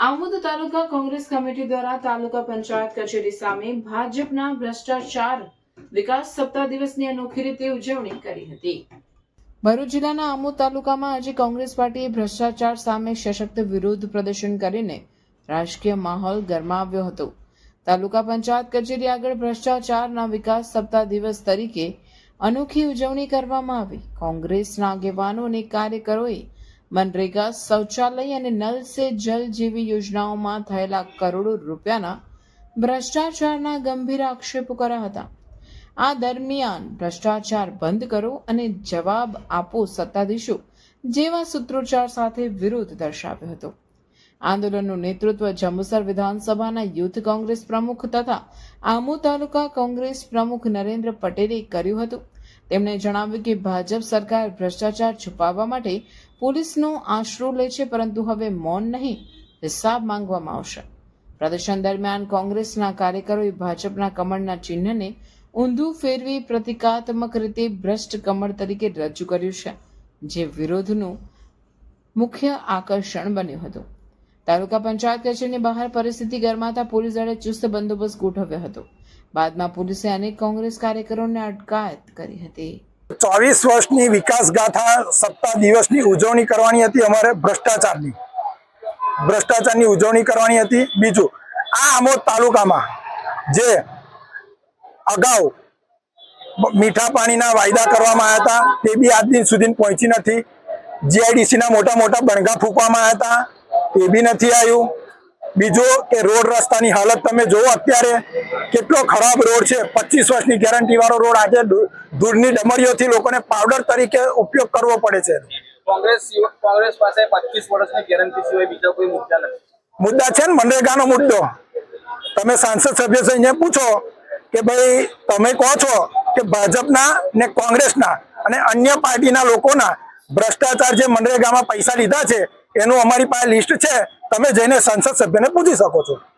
આમોદ તાલુકા Congress committee દ્વારા તાલુકા પંચાયત કચેરી સામે ભાજપના ભ્રષ્ટાચાર વિકાસ સપ્તાહ દિવસની અનોખી રીતે ઉજવણી કરી હતી. ભરૂચ જિલ્લાના આમોદ તાલુકામાં આજે કોંગ્રેસ પાર્ટીએ ભ્રષ્ટાચાર સામે સશક્ત વિરોધ પ્રદર્શન કરીને રાજકીય માહોલ ગરમાવ્યો હતો. તાલુકા પંચાયત કચેરી આગળ ભ્રષ્ટાચારના વિકાસ સપ્તાહ દિવસ તરીકે અનોખી ઉજવણી કરવામાં આવી. કોંગ્રેસના આગેવાનો અને કાર્યકરોએ મનરેગા શૌચાલય અને નલ સે જલ જેવી યોજનાઓમાં થયેલા કરોડો રૂપિયાના ભ્રષ્ટાચારના ગંભીર આક્ષેપો કર્યા હતા. આ દરમિયાન ભ્રષ્ટાચાર બંધ કરો અને જવાબ આપો સત્તાધીશો, જેવા સૂત્રોચ્ચાર સાથે વિરોધ દર્શાવ્યો હતો. આંદોલનનું નેતૃત્વ જંબુસર વિધાનસભાના યુથ કોંગ્રેસ પ્રમુખ તથા આમુ તાલુકા કોંગ્રેસ પ્રમુખ નરેન્દ્ર પટેલે કર્યું હતું. તેમણે જણાવ્યું કે ભાજપ સરકાર ભ્રષ્ટાચાર છુપાવવા માટે પોલીસનો આશરો લે છે, પરંતુ હવે મૌન નહીં, હિસાબ માંગવામાં આવશે. પ્રદર્શન દરમિયાન કોંગ્રેસના કાર્યકરોએ ભાજપના કમળના ચિહ્નને ઊંધું ફેરવી પ્રતિકાત્મક રીતે ભ્રષ્ટ કમળ તરીકે રજૂ કર્યું છે, જે વિરોધનું મુખ્ય આકર્ષણ બન્યું હતું. તાલુકા પંચાયત કચેરીની બહાર પરિસ્થિતિ ગરમાતા પોલીસ દળે ચુસ્ત બંદોબસ્ત ગોઠવ્યો હતો. બાદમાં પોલીસે અનેક કોંગ્રેસ કાર્યકરોને અટકાયત કરી હતી. ચોવીસ વર્ષની વિકાસ ગાથા સપ્તાહ દિવસની ઉજવણી કરવાની હતી અમારે ભ્રષ્ટાચારની. ભ્રષ્ટાચારની ઉજવણી કરવાની હતી. બીજું, આ આમોદ તાલુકામાં જે અગાઉ મીઠા પાણીના વાયદા કરવામાં આવ્યા હતા, તે બી આજ દિન સુધી પહોંચી નથી. જીઆઈડીસીના મોટા મોટા બણગા ફૂંકવામાં આવ્યા હતા, તે બી નથી આવ્યું. બીજું કે રોડ રસ્તાની હાલત તમે જુઓ અત્યારે કેટલો ખરાબ રોડ છે. પચીસ વર્ષની ગેરંટી વાળો રોડ આજે દૂરની ડમરીઓથી લોકોને પાવડર તરીકે ઉપયોગ કરવો પડે છે. કોંગ્રેસ કોંગ્રેસ પાસે પચીસ વર્ષની ગેરંટી સિવાય બીજા કોઈ મુદ્દા નથી. મુદ્દા છે ને મનરેગાનો મુદ્દો. તમે સાંસદ સભ્ય થઈને પૂછો કે ભાઈ તમે કહો છો કે ભાજપના ને કોંગ્રેસના અને અન્ય પાર્ટીના લોકોના ભ્રષ્ટાચાર જે મનરેગામાં પૈસા લીધા છે એનું અમારી પાસે લિસ્ટ છે. તમે જઈને સંસદ સભ્યને પૂછી શકો છો.